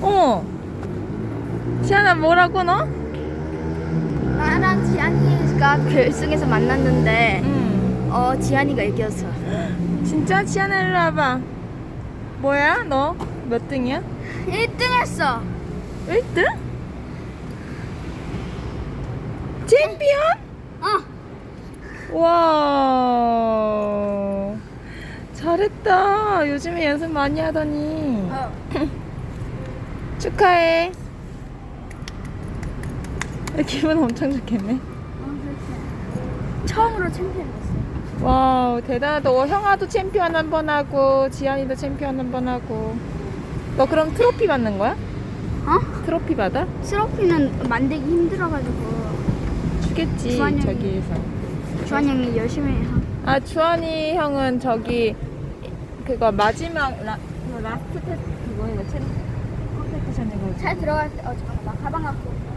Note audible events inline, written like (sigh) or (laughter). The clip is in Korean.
어. 지안아 뭐라고 너? 나랑 지안이가 결승에서 만났는데 응. 어 지안이가 이겼어. (gasps) 진짜 지안아 일로 와봐. 뭐야 너? 몇 등이야? 1등 했어. 1등? 챔피언? 어. 와. 잘했다. 요즘에 연습 많이 하더니. 어. (laughs) 축하해. 기분 엄청 좋겠네. 처음으로 챔피언 됐어. 와우, 대단하다. 어, 형아도 챔피언 한 번 하고, 지안이도 챔피언 한 번 하고. 너 그럼 트로피 받는 거야? 어? 트로피 받아? 트로피는 만들기 힘들어가지고 주겠지, 주한 형이. 저기에서. 주한 형이 열심히 하. 아, 주한이 형은 저기, 그거 마지막, 라, 그 라스트 테스트, 그거, 이거 챔, 컴페티션 이거. 잘 들어갈 때, 어 잠깐만 나 가방 갖고.